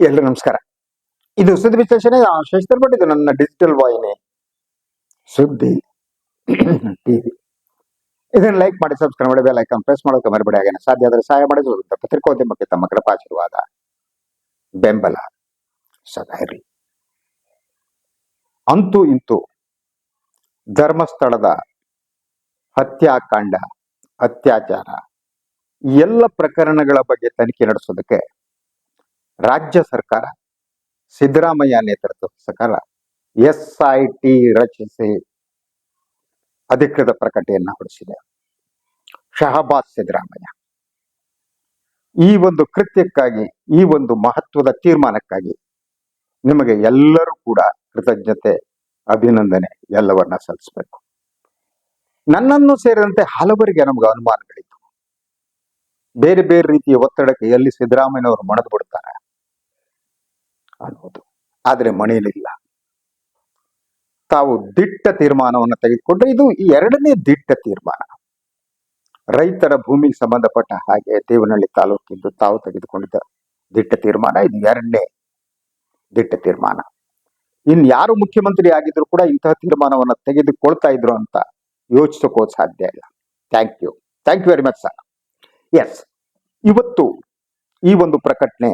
ಎಲ್ರಿಗೂ ನಮಸ್ಕಾರ. ಇದು ಸುದ್ದಿ ವಿಶ್ಲೇಷಣೆ ಶಶಿಧರ್ ಭಟ್ ಇದು ನನ್ನ ಡಿಜಿಟಲ್ ವಾಹಿನಿ. ಸುದ್ದಿ. ಟಿವಿ ಇದನ್ನು ಲೈಕ್ ಮಾಡಿ ಸಬ್ಸ್ಕ್ರೈಬ್ ಮಾಡಿ ಬೆಲ್ ಐಕಾನ್ ಪ್ರೆಸ್ ಮಾಡೋಕೆ ಮರಿಬೇಡಿ. ಹಾಗೆ ಸಾಧ್ಯ ಆದರೆ ಸಹಾಯ ಮಾಡಿ ಪತ್ರಿಕೋದ್ಯಮಕ್ಕೆ ತಮ್ಮ ಕೃಪಾಶೀರ್ವಾದ ಬೆಂಬಲ ಸದಾ ಇರಲಿ ಅಂತೂ ಇಂತೂ ಧರ್ಮಸ್ಥಳದ ಹತ್ಯಾಕಾಂಡ ಅತ್ಯಾಚಾರ ಎಲ್ಲ ಪ್ರಕರಣಗಳ ಬಗ್ಗೆ ತನಿಖೆ ನಡೆಸೋದಕ್ಕೆ ರಾಜ್ಯ ಸರ್ಕಾರ, ಸಿದ್ದರಾಮಯ್ಯ ನೇತೃತ್ವ ಸರ್ಕಾರ ಎಸ್ ಐ ಟಿ ರಚಿಸಿ ಅಧಿಕೃತ ಪ್ರಕಟಣೆಯನ್ನು ಹೊರಡಿಸಿದೆ. ಶಹಬಾಸ್ ಸಿದ್ದರಾಮಯ್ಯ. ಈ ಒಂದು ಕೃತ್ಯಕ್ಕಾಗಿ, ಈ ಒಂದು ಮಹತ್ವದ ತೀರ್ಮಾನಕ್ಕಾಗಿ ನಿಮಗೆ ಎಲ್ಲರೂ ಕೂಡ ಕೃತಜ್ಞತೆ, ಅಭಿನಂದನೆ ಎಲ್ಲವನ್ನ ಸಲ್ಲಿಸಬೇಕು. ನನ್ನನ್ನು ಸೇರಿದಂತೆ ಹಲವರಿಗೆ ನಮ್ಗೆ ಅನುಮಾನಗಳಿತ್ತು. ಬೇರೆ ಬೇರೆ ರೀತಿಯ ಒತ್ತಡಕ್ಕೆ ಎಲ್ಲಿ ಸಿದ್ದರಾಮಯ್ಯನವರು ಮಣದು ಬಿಡ್ತಾರೆ? ಅನ್ನೋದು. ಆದರೆ ಮಣಿಯಲಿಲ್ಲ ತಾವು ದಿಟ್ಟ ತೀರ್ಮಾನವನ್ನು ತೆಗೆದುಕೊಂಡ್ರೆ ಇದು ಎರಡನೇ ದಿಟ್ಟ ತೀರ್ಮಾನ. ರೈತರ ಭೂಮಿಗೆ ಸಂಬಂಧಪಟ್ಟ ಹಾಗೆ ದೇವನಹಳ್ಳಿ ತಾಲೂಕಿಂದು ತಾವು ತೆಗೆದುಕೊಂಡಿದ್ದ ದಿಟ್ಟ ತೀರ್ಮಾನ ಇದು ಎರಡನೇ ದಿಟ್ಟ ತೀರ್ಮಾನ. ಇನ್ ಯಾರು ಮುಖ್ಯಮಂತ್ರಿ ಆಗಿದ್ರು ಕೂಡ ಇಂತಹ ತೀರ್ಮಾನವನ್ನು ತೆಗೆದುಕೊಳ್ತಾ ಇದ್ರು ಅಂತ ಯೋಚಿಸೋಕೋ ಸಾಧ್ಯ ಇಲ್ಲ. Thank you thank you very much sir yes ಇವತ್ತು ಈ ಒಂದು ಪ್ರಕಟಣೆ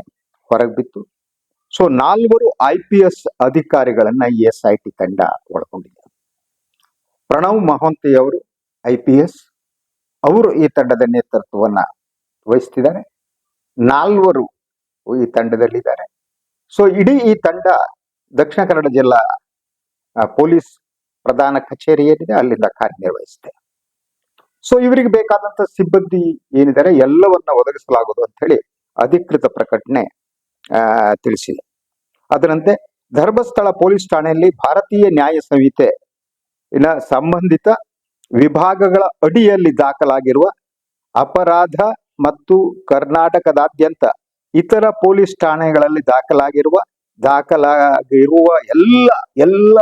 ಹೊರಗೆ ಬಿತ್ತು. ಸೊ ನಾಲ್ವರು ಐ ಪಿ ಎಸ್ ಅಧಿಕಾರಿಗಳನ್ನ ಎಸ್ ಐ ಟಿ ತಂಡ ಒಳಗೊಂಡಿದೆ ಪ್ರಣವ್ ಮಹಂತಿ ಅವರು ಐ ಪಿ ಎಸ್ ಅವರು ಈ ತಂಡದ ನೇತೃತ್ವವನ್ನ ವಹಿಸ್ತಿದ್ದಾರೆ. ನಾಲ್ವರು ಈ ತಂಡದಲ್ಲಿದ್ದಾರೆ. ಸೊ ಇಡೀ ಈ ತಂಡ ದಕ್ಷಿಣ ಕನ್ನಡ ಜಿಲ್ಲಾ ಪೊಲೀಸ್ ಪ್ರಧಾನ ಕಚೇರಿ ಏನಿದೆ ಅಲ್ಲಿಂದ ಕಾರ್ಯನಿರ್ವಹಿಸಿದೆ ಸೊ ಇವರಿಗೆ ಬೇಕಾದಂತ ಸಿಬ್ಬಂದಿ ಏನಿದ್ದಾರೆ, ಎಲ್ಲವನ್ನ ಒದಗಿಸಲಾಗುವುದು ಅಂತ ಹೇಳಿ ಅಧಿಕೃತ ಪ್ರಕಟಣೆ ತಿಳಿಸಿದೆ. ಅದರಂತೆ ಧರ್ಮಸ್ಥಳ ಪೊಲೀಸ್ ಠಾಣೆಯಲ್ಲಿ ಭಾರತೀಯ ನ್ಯಾಯ ಸಂಹಿತೆ ಸಂಬಂಧಿತ ವಿಭಾಗಗಳ ಅಡಿಯಲ್ಲಿ ದಾಖಲಾಗಿರುವ ಅಪರಾಧ ಮತ್ತು ಕರ್ನಾಟಕದಾದ್ಯಂತ ಇತರ ಪೊಲೀಸ್ ಠಾಣೆಗಳಲ್ಲಿ ದಾಖಲಾಗಿರುವ ದಾಖಲಾಗಿರುವ ಎಲ್ಲ ಎಲ್ಲ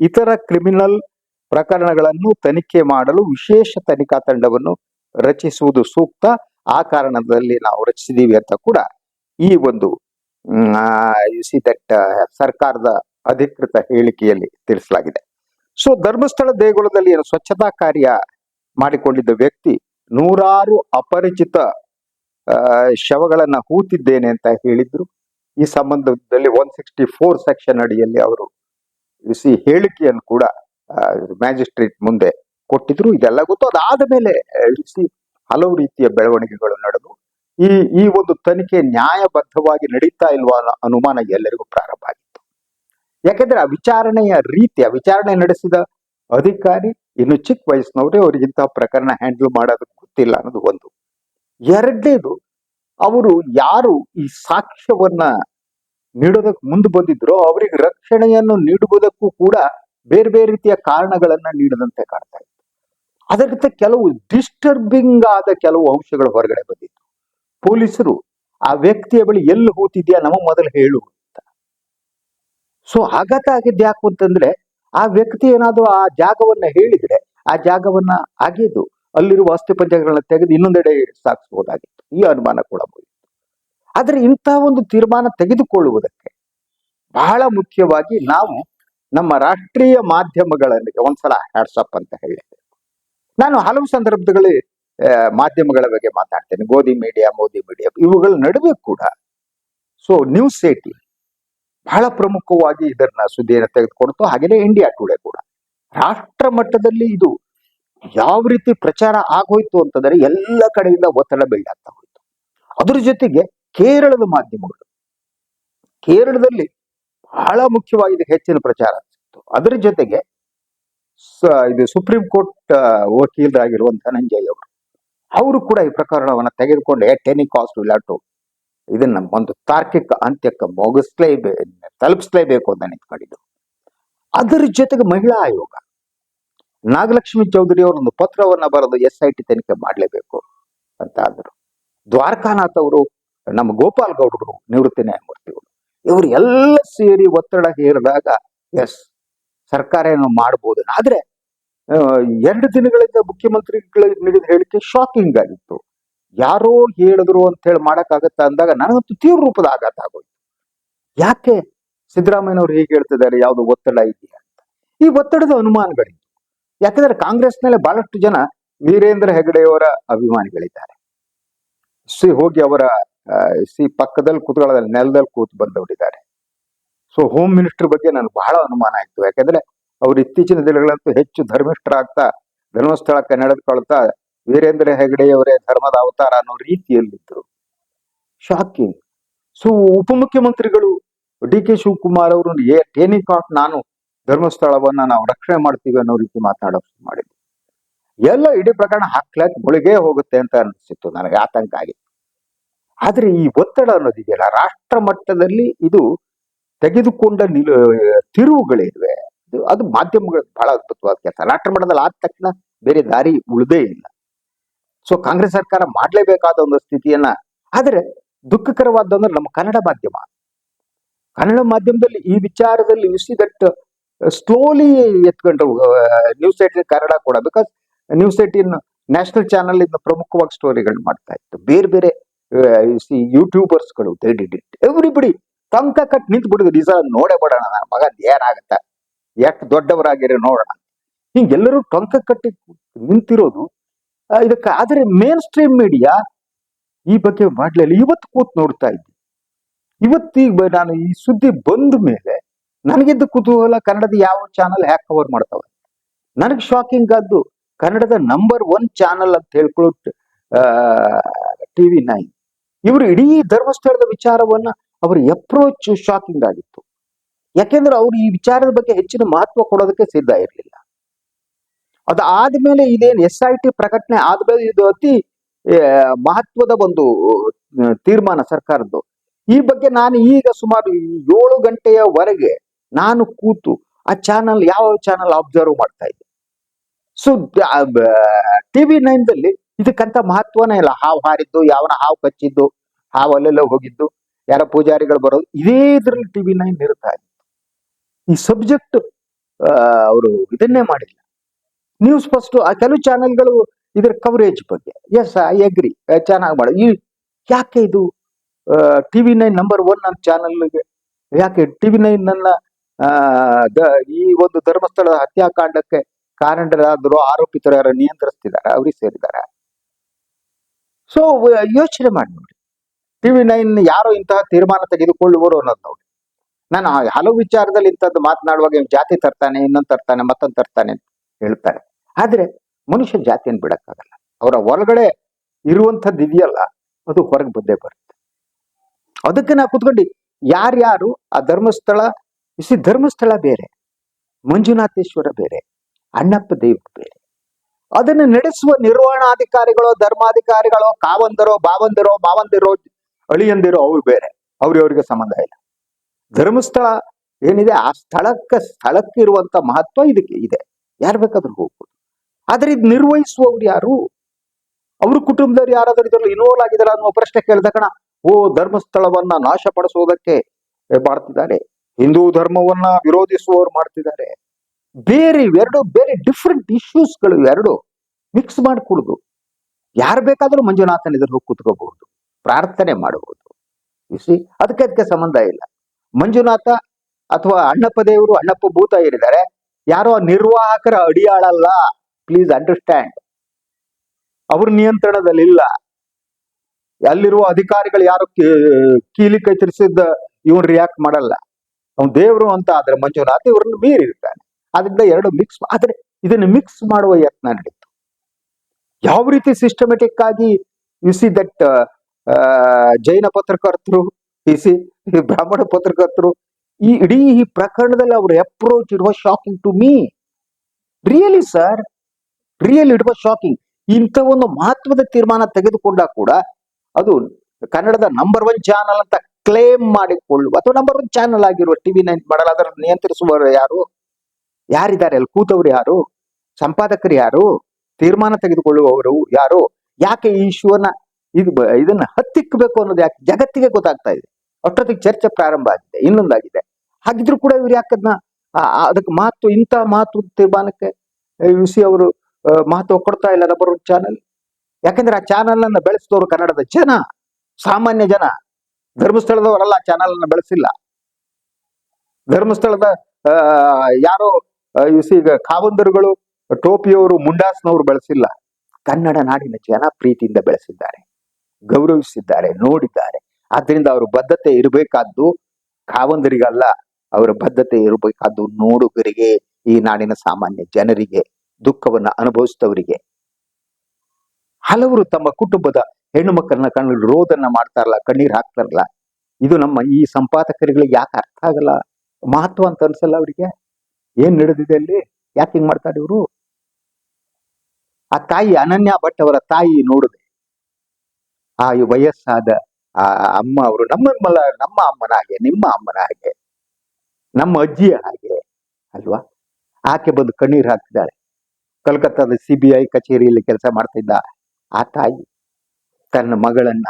ಇತರ ಕ್ರಿಮಿನಲ್ ಪ್ರಕರಣಗಳನ್ನು ತನಿಖೆ ಮಾಡಲು ವಿಶೇಷ ತನಿಖಾ ತಂಡವನ್ನು ರಚಿಸುವುದು ಸೂಕ್ತ. ಆ ಕಾರಣದಲ್ಲಿ ನಾವು ರಚಿಸಿದ್ದೀವಿ ಅಂತ ಕೂಡ ಈ ಒಂದು ಸಿ ದಟ್ ಸರ್ಕಾರದ ಅಧಿಕೃತ ಹೇಳಿಕೆಯಲ್ಲಿ ತಿಳಿಸಲಾಗಿದೆ. ಸೊ ಧರ್ಮಸ್ಥಳ ದೇಗುಲದಲ್ಲಿ ಏನು ಸ್ವಚ್ಛತಾ ಕಾರ್ಯ ಮಾಡಿಕೊಂಡಿದ್ದ ವ್ಯಕ್ತಿ ನೂರಾರು ಅಪರಿಚಿತ ಶವಗಳನ್ನ ಹೂತಿದ್ದೇನೆ ಅಂತ ಹೇಳಿದ್ರು. ಈ ಸಂಬಂಧದಲ್ಲಿ ಒನ್ ಸಿಕ್ಸ್ಟಿ ಫೋರ್ ಸೆಕ್ಷನ್ ಅಡಿಯಲ್ಲಿ ಅವರು ಸಿ ಹೇಳಿಕೆಯನ್ನು ಕೂಡ ಮ್ಯಾಜಿಸ್ಟ್ರೇಟ್ ಮುಂದೆ ಕೊಟ್ಟಿದ್ರು. ಇದೆಲ್ಲ ಗೊತ್ತು. ಅದಾದ ಮೇಲೆ ಸಿ ಹಲವು ರೀತಿಯ ಬೆಳವಣಿಗೆಗಳು ನಡೆದು ಈ ಈ ಒಂದು ತನಿಖೆ ನ್ಯಾಯಬದ್ಧವಾಗಿ ನಡೀತಾ ಇಲ್ವಾ ಅನುಮಾನ ಎಲ್ಲರಿಗೂ ಪ್ರಾರಂಭ ಆಗಿತ್ತು. ಯಾಕಂದ್ರೆ ಆ ವಿಚಾರಣೆಯ ರೀತಿಯ ವಿಚಾರಣೆ ನಡೆಸಿದ ಅಧಿಕಾರಿ ಇನ್ನು ಚಿಕ್ಕ ವಯಸ್ಸಿನವರೇ ಅವ್ರಿಗೆ ಇಂತಹ ಪ್ರಕರಣ ಹ್ಯಾಂಡಲ್ ಮಾಡೋದಕ್ಕೆ ಗೊತ್ತಿಲ್ಲ ಅನ್ನೋದು ಒಂದು. ಎರಡನೇದು, ಅವರು ಯಾರು ಈ ಸಾಕ್ಷ್ಯವನ್ನ ನೀಡೋದಕ್ಕೆ ಮುಂದೆ ಬಂದಿದ್ರೋ ಅವರಿಗೆ ರಕ್ಷಣೆಯನ್ನು ನೀಡುವುದಕ್ಕೂ ಕೂಡ ಬೇರೆ ಬೇರೆ ರೀತಿಯ ಕಾರಣಗಳನ್ನ ನೀಡದಂತೆ ಕಾಣ್ತಾ ಇತ್ತು. ಅದರಿಂದ ಕೆಲವು ಡಿಸ್ಟರ್ಬಿಂಗ್ ಆದ ಕೆಲವು ಅಂಶಗಳು ಹೊರಗಡೆ ಬಂದಿತ್ತು ಪೊಲೀಸರು, ಆ ವ್ಯಕ್ತಿಯ ಬಳಿ ಎಲ್ಲಿ ಹೋಗ್ತಿದ್ಯಾ ನಮಗ್ ಮೊದಲು ಹೇಳು ಅಂತ. ಸೊ ಆಘಾತ ಆಗಿದ್ದು ಯಾಕು ಅಂತಂದ್ರೆ, ಆ ವ್ಯಕ್ತಿ ಏನಾದ್ರು ಆ ಜಾಗವನ್ನ ಹೇಳಿದ್ರೆ, ಆ ಜಾಗವನ್ನ ಆಗಿದ್ದು ಅಲ್ಲಿರುವ ಅಸ್ಥಿಪಂಜಗಳನ್ನ ತೆಗೆದು ಇನ್ನೊಂದೆಡೆ ಸಾಗಿಸಬಹುದಾಗಿತ್ತು ಈ ಅನುಮಾನ ಕೂಡ ಮುಗಿತು ಆದ್ರೆ ಇಂತಹ ಒಂದು ತೀರ್ಮಾನ ತೆಗೆದುಕೊಳ್ಳುವುದಕ್ಕೆ ಬಹಳ ಮುಖ್ಯವಾಗಿ ನಾವು ನಮ್ಮ ರಾಷ್ಟ್ರೀಯ ಮಾಧ್ಯಮಗಳಲ್ಲಿ, ಒಂದ್ಸಲ ಹ್ಯಾಟ್ಸಪ್ ಅಂತ ಹೇಳಿದೆ ನಾನು ಹಲವು ಸಂದರ್ಭದಲ್ಲಿ ಮಾಧ್ಯಮಗಳ ಬಗ್ಗೆ ಮಾತಾಡ್ತೇನೆ. ಗೋಧಿ ಮೀಡಿಯಾ, ಮೋದಿ ಮೀಡಿಯಾ ಇವುಗಳ ನಡುವೆ ಕೂಡ. ಸೊ ನ್ಯೂಸ್ ಏಟಿ ಬಹಳ ಪ್ರಮುಖವಾಗಿ ಇದನ್ನ ಸುದ್ದಿಯನ್ನು ತೆಗೆದುಕೊಡ್ತು ಹಾಗೆಯೇ ಇಂಡಿಯಾ ಟುಡೇ ಕೂಡ. ರಾಷ್ಟ್ರ ಮಟ್ಟದಲ್ಲಿ ಇದು ಯಾವ ರೀತಿ ಪ್ರಚಾರ ಆಗೋಯ್ತು ಅಂತಂದ್ರೆ ಎಲ್ಲ ಕಡೆಯಿಂದ ಒತ್ತಡ ಬೆಳ್ಳಾಗ್ತಾ ಹೋಯ್ತು. ಅದ್ರ ಜೊತೆಗೆ ಕೇರಳದ ಮಾಧ್ಯಮಗಳು. ಕೇರಳದಲ್ಲಿ ಬಹಳ ಮುಖ್ಯವಾಗಿ ಇದಕ್ಕೆ ಹೆಚ್ಚಿನ ಪ್ರಚಾರ ಸಿಕ್ತು ಅದರ ಜೊತೆಗೆ ಇದು ಸುಪ್ರೀಂ ಕೋರ್ಟ್ ವಕೀಲರಾಗಿರುವಂತಹ ನಂಜಯ್ ಅವರು. ಅವರು ಕೂಡ ಈ ಪ್ರಕರಣವನ್ನು ತೆಗೆದುಕೊಂಡು. ಎಟ್ ಎನಿ ಕಾಸ್ಟ್ ಟು ಇದನ್ನ ಒಂದು ತಾರ್ಕಿಕ ಅಂತ್ಯಕ್ಕೆ ಮುಗಿಸ್ಲೇಬೇ, ತಲುಪಿಸ್ಲೇಬೇಕು ಅಂತ ನಿಂತ್ಕೊಂಡಿದ್ರು ಅದರ ಜೊತೆಗೆ ಮಹಿಳಾ ಆಯೋಗ. ನಾಗಲಕ್ಷ್ಮಿ ಚೌಧರಿ ಅವರು ಒಂದು ಪತ್ರವನ್ನ ಬರೆದು ಎಸ್ ಐ ಟಿ ತನಿಖೆ ಮಾಡಲೇಬೇಕು ಅಂತ ಆದರು ದ್ವಾರಕಾನಾಥ್ ಅವರು ನಮ್ಮ ಗೋಪಾಲ್ ಗೌಡರು ನಿವೃತ್ತಿ ನ್ಯಾಯಮೂರ್ತಿಗಳು ಇವರು. ಎಲ್ಲ ಸೇರಿ ಒತ್ತಡ ಹೇರಿದಾಗ ಎಸ್ ಸರ್ಕಾರ ಏನೋ ಮಾಡಬಹುದು ಆದ್ರೆ ಎರಡು ದಿನಗಳಿಂದ ಮುಖ್ಯಮಂತ್ರಿಗಳು ನೀಡಿದ ಹೇಳಿಕೆ ಶಾಕಿಂಗ್ ಆಗಿತ್ತು. ಯಾರೋ ಹೇಳಿದ್ರು ಅಂತ ಹೇಳಿ ಮಾಡಕ್ಕಾಗತ್ತಾ ಅಂದಾಗ ನನಗಂತೂ ತೀವ್ರ ರೂಪದ ಆಘಾತ ಆಗೋಯ್ತು. ಯಾಕೆ? ಸಿದ್ದರಾಮಯ್ಯನವರು ಹೀಗೆ ಹೇಳ್ತಿದ್ದಾರೆ, ಯಾವುದು ಒತ್ತಡ ಇದೆಯಾ ಅಂತ. ಈ ಒತ್ತಡದ ಅನುಮಾನಗಳಿತ್ತು ಯಾಕಂದ್ರೆ ಕಾಂಗ್ರೆಸ್ನಲ್ಲಿ ಬಹಳಷ್ಟು ಜನ ವೀರೇಂದ್ರ ಹೆಗಡೆಯವರ ಅಭಿಮಾನಿಗಳಿದ್ದಾರೆ. ಸಿ ಹೋಗಿ ಅವರ ಸಿ ಪಕ್ಕದಲ್ಲಿ ಕೂತ್ಕೊಳ್ಳೋದಲ್ಲಿ, ನೆಲದಲ್ಲಿ ಕೂತು ಬಂದವರಿದ್ದಾರೆ. ಸೊ ಹೋಮ್ ಮಿನಿಸ್ಟರ್ ಬಗ್ಗೆ ನನಗೆ ಬಹಳ ಅನುಮಾನ ಆಯ್ತು. ಯಾಕಂದ್ರೆ ಅವರು ಇತ್ತೀಚಿನ ದಿನಗಳಂತೂ ಹೆಚ್ಚು ಧರ್ಮಿಷ್ಠರಾಗ್ತಾ, ಧರ್ಮಸ್ಥಳಕ್ಕೆ ನಡೆದುಕೊಳ್ತಾ ವೀರೇಂದ್ರ ಹೆಗಡೆಯವರೇ ಧರ್ಮದ ಅವತಾರ ಅನ್ನೋ ರೀತಿಯಲ್ಲಿದ್ದರು. ಶಾಕಿಂಗ್ ಸೊ ಉಪಮುಖ್ಯಮಂತ್ರಿಗಳು ಡಿ ಕೆ ಶಿವಕುಮಾರ್ ಅವರು ಟೇನಿ ಕಾಟ್ ನಾನು ಧರ್ಮಸ್ಥಳವನ್ನ ನಾವು ರಕ್ಷಣೆ ಮಾಡ್ತೀವಿ ಅನ್ನೋ ರೀತಿ ಮಾತಾಡೋ ಮಾಡಿದ್ರು. ಎಲ್ಲ ಇಡೀ ಪ್ರಕರಣ ಹಾಕ್ಲಾಕ್ ಮುಳುಗೇ ಹೋಗುತ್ತೆ ಅಂತ ಅನಿಸಿತ್ತು, ನನಗೆ ಆತಂಕ ಆಗಿತ್ತು ಆದ್ರೆ ಈ ಒತ್ತಡ ಅನ್ನೋದಿದೆಯಲ್ಲ, ರಾಷ್ಟ್ರ ಮಟ್ಟದಲ್ಲಿ ಇದು ತೆಗೆದುಕೊಂಡ ನಿಲು ತಿರುವುಗಳಿವೆ ಅದು ಮಾಧ್ಯಮಗಳು ಬಹಳ ಅದ್ಭುತವಾದ ಕೆಲಸ. ರಾಷ್ಟ್ರ ಮಟ್ಟದಲ್ಲಿ ಆದ ತಕ್ಷಣ ಬೇರೆ ದಾರಿ ಉಳಿದೇ ಇಲ್ಲ. ಸೊ ಕಾಂಗ್ರೆಸ್ ಸರ್ಕಾರ ಮಾಡಲೇಬೇಕಾದ ಒಂದು ಸ್ಥಿತಿಯನ್ನ, ಆದರೆ ದುಃಖಕರವಾದ ಅಂದ್ರೆ ನಮ್ಮ ಕನ್ನಡ ಮಾಧ್ಯಮ. ಕನ್ನಡ ಮಾಧ್ಯಮದಲ್ಲಿ ಈ ವಿಚಾರದಲ್ಲಿ ಯು ಸಿ ದಟ್ ಸ್ಲೋಲಿ ಎತ್ಕೊಂಡ್ರು ನ್ಯೂಸ್ ಏಟಿನ್ ಕನ್ನಡ ಕೂಡ because news eighteen national channel ಇಂದ ಪ್ರಮುಖವಾಗಿ ಸ್ಟೋರಿಗಳು ಮಾಡ್ತಾ ಇತ್ತು. ಬೇರೆ ಬೇರೆ ಯೂಟ್ಯೂಬರ್ಸ್ಗಳು ಎವ್ರಿಬಡಿ ತಂಕ ಕಟ್ ನಿಂತು ಬಿಡುದು ಈ ಸಲ ನೋಡೇ ಬಿಡೋಣ ಮಗ, ಏನಾಗತ್ತ? ಎಷ್ಟು ದೊಡ್ಡವರಾಗಿರೋ ನೋಡೋಣ. ಹಿಂಗೆಲ್ಲರೂ ಟೊಂಕ ಕಟ್ಟಿ ನಿಂತಿರೋದು ಇದಕ್ಕೆ ಆದರೆ ಮೇನ್ ಸ್ಟ್ರೀಮ್ ಮೀಡಿಯಾ ಈ ಬಗ್ಗೆ ಮಾಡ್ಲಿಲ್ಲ ಇವತ್ತು ಕೂತ್ ನೋಡ್ತಾ ಇದ್ದೆ. ಇವತ್ತೀಗ ನಾನು ಈ ಸುದ್ದಿ ಬಂದ ಮೇಲೆ ನನಗಿದ್ದ ಕುತೂಹಲ ಕನ್ನಡದ ಯಾವ ಚಾನಲ್ ಹ್ಯಾಕ್ ಕವರ್ ಮಾಡ್ತಾವೆ? ನನಗೆ ಶಾಕಿಂಗ್ ಆದ್ದು ಕನ್ನಡದ ನಂಬರ್ ಒನ್ ಚಾನಲ್ ಅಂತ ಹೇಳ್ಕೊಟ್ಟು ಟಿವಿ ನೈನ್. ಇವರು ಇಡೀ ಧರ್ಮಸ್ಥಳದ ವಿಚಾರವನ್ನ ಅವರ ಅಪ್ರೋಚ್ ಶಾಕಿಂಗ್ ಆಗಿತ್ತು. ಯಾಕೆಂದ್ರೆ ಅವರು ಈ ವಿಚಾರದ ಬಗ್ಗೆ ಹೆಚ್ಚಿನ ಮಹತ್ವ ಕೊಡೋದಕ್ಕೆ ಸಿದ್ಧ ಇರಲಿಲ್ಲ. ಅದು ಆದ್ಮೇಲೆ ಇದೇನು ಎಸ್ ಐ ಟಿ ಪ್ರಕಟಣೆ ಆದ್ಮೇಲೆ ಇದು ಅತಿ ಮಹತ್ವದ ಒಂದು ತೀರ್ಮಾನ ಸರ್ಕಾರದ್ದು. ಈ ಬಗ್ಗೆ ನಾನು ಈಗ ಸುಮಾರು ಏಳು ಗಂಟೆಯವರೆಗೆ ನಾನು ಕೂತು ಆ ಚಾನಲ್ ಯಾವ ಚಾನಲ್ ಅಬ್ಸರ್ವ್ ಮಾಡ್ತಾ ಇದ್ದೆ. ಸೊ ಟಿವಿ ನೈನ್ದಲ್ಲಿ ಇದಕ್ಕಂತ ಮಹತ್ವನೇ ಇಲ್ಲ. ಹಾವು ಹಾರಿದ್ದು, ಯಾವನ ಹಾವು ಕಚ್ಚಿದ್ದು, ಹಾವು ಅಲ್ಲೆಲ್ಲ ಹೋಗಿದ್ದು, ಯಾರ ಪೂಜಾರಿಗಳು ಬರೋದು, ಇದೇ ಇದ್ರಲ್ಲಿ ಟಿವಿ ನೈನ್ ಇರ್ತಾ ಇತ್ತು. ಈ ಸಬ್ಜೆಕ್ಟ್ ಅವರು ಇದನ್ನೇ ಮಾಡಿಲ್ಲ. ನ್ಯೂಸ್ ಫಸ್ಟ್ ಆ ಕೆಲವು ಚಾನೆಲ್ಗಳು ಇದರ ಕವರೇಜ್ ಬಗ್ಗೆ. ಎಸ್ ಐ ಅಗ್ರಿ ಚೆನ್ನಾಗಿ ಮಾಡ. ಈ ಯಾಕೆ ಇದು ಟಿವಿ ನೈನ್ ನಂಬರ್ ಒನ್ ಅಂತ ಚಾನಲ್ಗೆ ಯಾಕೆ ಟಿವಿ ನೈನ್ ನನ್ನ ಈ ಒಂದು ಧರ್ಮಸ್ಥಳ ಹತ್ಯಾಕಾಂಡಕ್ಕೆ ಕಾರಣರಾದರು, ಆರೋಪಿತರು ಯಾರು ನಿಯಂತ್ರಿಸ್ತಿದ್ದಾರೆ ಅವ್ರಿಗೆ ಸೇರಿದ್ದಾರೆ ಸೊ ಯೋಚನೆ ಮಾಡಿ ನೋಡಿ. ಟಿವಿ ನೈನ್ ಯಾರು ಇಂತಹ ತೀರ್ಮಾನ ತೆಗೆದುಕೊಳ್ಳುವರು ಅನ್ನೋದು ನೋಡಿ. ನಾನು ಹಲವು ವಿಚಾರದಲ್ಲಿ ಇಂಥದ್ದು ಮಾತನಾಡುವಾಗ ಜಾತಿ ತರ್ತಾನೆ, ಇನ್ನೊಂದು ತರ್ತಾನೆ, ಮತ್ತೊಂದು ತರ್ತಾನೆ ಅಂತ ಹೇಳ್ತಾರೆ. ಆದ್ರೆ ಮನುಷ್ಯ ಜಾತಿಯನ್ನು ಬಿಡಕ್ಕಾಗಲ್ಲ. ಅವರ ಹೊರಗಡೆ ಇರುವಂಥದ್ದು ಇದೆಯಲ್ಲ, ಅದು ಹೊರಗೆ ಬಂದೇ ಬರುತ್ತೆ. ಅದಕ್ಕೆ ನಾವು ಕುತ್ಕೊಂಡು ಯಾರ್ಯಾರು ಆ ಧರ್ಮಸ್ಥಳ ಇಸಿ ಧರ್ಮಸ್ಥಳ ಬೇರೆ, ಮಂಜುನಾಥೇಶ್ವರ ಬೇರೆ, ಅಣ್ಣಪ್ಪ ದೇವ ಬೇರೆ. ಅದನ್ನು ನಡೆಸುವ ನಿರ್ವಹಣಾಧಿಕಾರಿಗಳು, ಧರ್ಮಾಧಿಕಾರಿಗಳು, ಕಾವಂದರೋ, ಬಾವಂದಿರೋ, ಮಾವಂದಿರೋ, ಅಳಿಯಂದಿರೋ ಅವ್ರು ಬೇರೆ. ಅವ್ರವ್ರಿಗೆ ಸಂಬಂಧ ಇಲ್ಲ. ಧರ್ಮಸ್ಥಳ ಏನಿದೆ? ಆ ಸ್ಥಳಕ್ಕೆ ಸ್ಥಳಕ್ಕೆ ಇರುವಂತ ಮಹತ್ವ ಇದಕ್ಕೆ ಇದೆ. ಯಾರು ಬೇಕಾದ್ರೂ ಹೋಗ್ಬೋದು. ಆದ್ರೆ ಇದು ನಿರ್ವಹಿಸುವವ್ರು ಯಾರು? ಅವ್ರ ಕುಟುಂಬದವ್ರು ಯಾರಾದ್ರೂ ಇದರಲ್ಲಿ ಇನ್ವಾಲ್ವ್ ಆಗಿದಾರ ಅನ್ನುವ ಪ್ರಶ್ನೆ ಕೇಳಿದ ಕಣ ಓ, ಧರ್ಮಸ್ಥಳವನ್ನ ನಾಶಪಡಿಸುವುದಕ್ಕೆ ಮಾಡ್ತಿದ್ದಾರೆ. ಹಿಂದೂ ಧರ್ಮವನ್ನ ವಿರೋಧಿಸುವವರು ಮಾಡ್ತಿದ್ದಾರೆ. ಬೇರೆ ಇವೆರಡು ಬೇರೆ ಡಿಫ್ರೆಂಟ್ ಇಶ್ಯೂಸ್ಗಳು ಎರಡು ಮಿಕ್ಸ್ ಮಾಡಿಕೊಡುದು. ಯಾರು ಬೇಕಾದರೂ ಮಂಜುನಾಥನ ಇದ್ರ ಹೋಗಿ ಕೂತ್ಕೋಬಹುದು. ಪ್ರಾರ್ಥನೆ ಮಾಡಬಹುದು ಅದಕ್ಕೆ ಅದಕ್ಕೆ ಸಂಬಂಧ ಇಲ್ಲ. ಮಂಜುನಾಥ ಅಥವಾ ಅಣ್ಣಪ್ಪ ದೇವರು, ಅಣ್ಣಪ್ಪ ಭೂತ ಏನಿದ್ದಾರೆ ಯಾರೋ ನಿರ್ವಾಹಕರ ಅಡಿಯಾಳಲ್ಲ. ಪ್ಲೀಸ್ ಅಂಡರ್ಸ್ಟ್ಯಾಂಡ್ ಅವ್ರ ನಿಯಂತ್ರಣದಲ್ಲಿಲ್ಲ ಅಲ್ಲಿರುವ ಅಧಿಕಾರಿಗಳು ಯಾರು ಕೀಲಿ ಕೈ ತಿರ್ಸಿದ್ದ ಇವನ್ ರಿಯಾಕ್ಟ್ ಮಾಡಲ್ಲ. ಅವ್ನು ದೇವರು ಅಂತ ಆದ್ರೆ ಮಂಜುನಾಥ್ ಇವ್ರನ್ನ ಮೀರಿರ್ತಾನೆ ಅದರಿಂದ ಎರಡು ಮಿಕ್ಸ್ ಆದ್ರೆ ಇದನ್ನು ಮಿಕ್ಸ್ ಮಾಡುವ ಯತ್ನ ನಡೀತು. ಯಾವ ರೀತಿ ಸಿಸ್ಟಮೆಟಿಕ್ ಆಗಿ ಯು ಸಿ ದಟ್ ಜೈನ ಪತ್ರಕರ್ತರು ಸಿ ಬ್ರಾಹ್ಮಣ ಪತ್ರಕರ್ತರು. ಈ ಇಡೀ ಈ ಪ್ರಕರಣದಲ್ಲಿ ಅವ್ರ approach it shocking to me really sir real it was shocking ಇಂಥ ಒಂದು ಮಹತ್ವದ ತೀರ್ಮಾನ ತೆಗೆದುಕೊಂಡ ಕೂಡ ಅದು ಕನ್ನಡದ ನಂಬರ್ ಒನ್ ಚಾನಲ್ ಅಂತ ಕ್ಲೇಮ್ ಮಾಡಿಕೊಳ್ಳುವ ಅಥವಾ ನಂಬರ್ ಒನ್ ಚಾನಲ್ ಆಗಿರುವ ಟಿವಿ ನೈನ್ ಮಾಡಲ್ಲ ಅದರ ನಿಯಂತ್ರಿಸುವವರು ಯಾರು? ಯಾರಿದ್ದಾರೆ? ಅಲ್ಲಿ ಕೂತವ್ರು ಯಾರು? ಸಂಪಾದಕರು ಯಾರು? ತೀರ್ಮಾನ ತೆಗೆದುಕೊಳ್ಳುವವರು ಯಾರು? ಯಾಕೆ ಈ ಇಶ್ಯೂವನ್ನ ಇದು ಇದನ್ನ ಹತ್ತಿಕ್ಕಬೇಕು ಅನ್ನೋದು ಯಾಕೆ, ಜಗತ್ತಿಗೆ ಗೊತ್ತಾಗ್ತಾ ಇದೆ. ಅಷ್ಟೊತ್ತಿಗೆ ಚರ್ಚೆ ಪ್ರಾರಂಭ ಆಗಿದೆ, ಇನ್ನೊಂದಾಗಿದೆ. ಹಾಗಿದ್ರು ಕೂಡ ಇವ್ರು ಯಾಕದ್ನ ಅದಕ್ಕೆ ಮಾತು, ಇಂಥ ಮಾತು ತೀರ್ಮಾನಕ್ಕೆ ಯು ಸಿ ಅವರು ಮಹತ್ವ ಕೊಡ್ತಾ ಇಲ್ಲ ರಬ್ಬರ್ ಚಾನಲ್ ಯಾಕಂದ್ರೆ ಆ ಚಾನಲ್ ಅನ್ನ ಬೆಳೆಸಿದವರು ಕನ್ನಡದ ಜನ, ಸಾಮಾನ್ಯ ಜನ. ಧರ್ಮಸ್ಥಳದವರೆಲ್ಲ ಚಾನೆಲ್ ಅನ್ನ ಬೆಳೆಸಿಲ್ಲ. ಧರ್ಮಸ್ಥಳದ ಯಾರೋ ಯು ಸಿ ಕಾವಂದರುಗಳು, ಟೋಪಿಯವರು, ಮುಂಡಾಸ್ನವರು ಬೆಳೆಸಿಲ್ಲ. ಕನ್ನಡ ನಾಡಿನ ಜನ ಪ್ರೀತಿಯಿಂದ ಬೆಳೆಸಿದ್ದಾರೆ. ಗೌರವಿಸಿದ್ದಾರೆ, ನೋಡಿದ್ದಾರೆ. ಆದ್ರಿಂದ ಅವ್ರ ಬದ್ಧತೆ ಇರಬೇಕಾದ್ದು ಕಾವಂದರಿಗಲ್ಲ, ಅವರ ಬದ್ಧತೆ ಇರಬೇಕಾದ್ದು ನೋಡುಗರಿಗೆ, ಈ ನಾಡಿನ ಸಾಮಾನ್ಯ ಜನರಿಗೆ, ದುಃಖವನ್ನ ಅನುಭವಿಸಿದವರಿಗೆ. ಹಲವರು ತಮ್ಮ ಕುಟುಂಬದ ಹೆಣ್ಣು ಮಕ್ಕಳನ್ನ ಕಣ್ಣು ರೋದನ್ನ ಮಾಡ್ತಾರಲ್ಲ, ಕಣ್ಣೀರ್ ಹಾಕ್ತಾರಲ್ಲ, ಇದು ನಮ್ಮ ಈ ಸಂಪಾದಕರಿಗಳಿಗೆ ಯಾಕೆ ಅರ್ಥ ಆಗಲ್ಲ? ಮಹತ್ವ ಅಂತ ಅನ್ಸಲ್ಲ ಅವರಿಗೆ? ಏನ್ ನಡೆದಿದೆ ಅಲ್ಲಿ? ಯಾಕೆ ಹಿಂಗ್ ಮಾಡ್ತಾರೆ ಇವರು? ಆ ತಾಯಿ ಅನನ್ಯ ಭಟ್ ಅವರ ತಾಯಿ ನೋಡಿದೆ. ಆ ವಯಸ್ಸಾದ ಆ ಅಮ್ಮ ಅವರು ನಮ್ಮ ನಮ್ಮ ಅಮ್ಮನ ಹಾಗೆ, ನಿಮ್ಮ ಅಮ್ಮನ ಹಾಗೆ, ನಮ್ಮ ಅಜ್ಜಿಯ ಹಾಗೆ, ಅಲ್ವಾ? ಆಕೆ ಬಂದು ಕಣ್ಣೀರು ಹಾಕ್ತಿದ್ದಾಳೆ. ಕಲ್ಕತ್ತಾದ ಸಿ ಬಿ ಐ ಕಚೇರಿಯಲ್ಲಿ ಕೆಲಸ ಮಾಡ್ತಿದ್ದ ಆ ತಾಯಿ ತನ್ನ ಮಗಳನ್ನ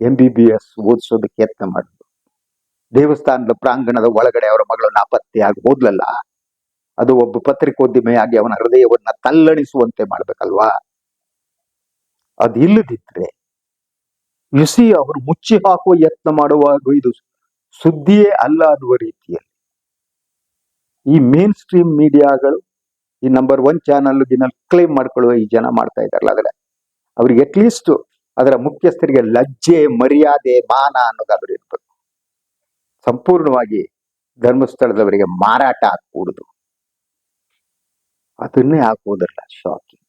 ಎಂ ಬಿ ಬಿ ಎಸ್ ಓದಿಸೋದಕ್ಕೆ ಯತ್ನ ಮಾಡಿದ್ರು ದೇವಸ್ಥಾನದ ಪ್ರಾಂಗಣದ ಒಳಗಡೆ ಅವರ ಮಗಳು ನಾಪತ್ತೆಯಾಗಿ ಹೋದ್ಲಲ್ಲ, ಅದು ಒಬ್ಬ ಪತ್ರಿಕೋದ್ಯಮಿಯಾಗಿ ಅವನ ಹೃದಯವನ್ನ ತಲ್ಲಣಿಸುವಂತೆ ಮಾಡ್ಬೇಕಲ್ವಾ? ಅದು ಇಲ್ಲದಿದ್ರೆ ಯುಸಿ ಅವರು ಮುಚ್ಚಿ ಹಾಕುವ ಯತ್ನ ಮಾಡುವಾಗ ಇದು ಸುದ್ದಿಯೇ ಅಲ್ಲ ಅನ್ನುವ ರೀತಿಯಲ್ಲಿ. ಈ ಮೇನ್ ಸ್ಟ್ರೀಮ್ ಮೀಡಿಯಾಗಳು ಈ ನಂಬರ್ ಒನ್ ಚಾನಲ್ ದಿನ ಕ್ಲೇಮ್ ಮಾಡ್ಕೊಳ್ಳುವ ಈ ಜನ ಮಾಡ್ತಾ ಇದ್ದಾರಲ್ಲ ಅದರ ಅವ್ರಿಗೆ ಅಟ್ಲೀಸ್ಟ್ ಅದರ ಮುಖ್ಯಸ್ಥರಿಗೆ ಲಜ್ಜೆ, ಮರ್ಯಾದೆ, ಮಾನ ಅನ್ನೋದಾದ್ರೂ ಇರ್ಬೇಕು ಸಂಪೂರ್ಣವಾಗಿ ಧರ್ಮಸ್ಥಳದವರಿಗೆ ಮಾರಾಟ ಆಗ್ಕೂಡುದು ಅದನ್ನೇ ಹಾಕುವುದಲ್ಲ ಶಾಕಿಂಗ್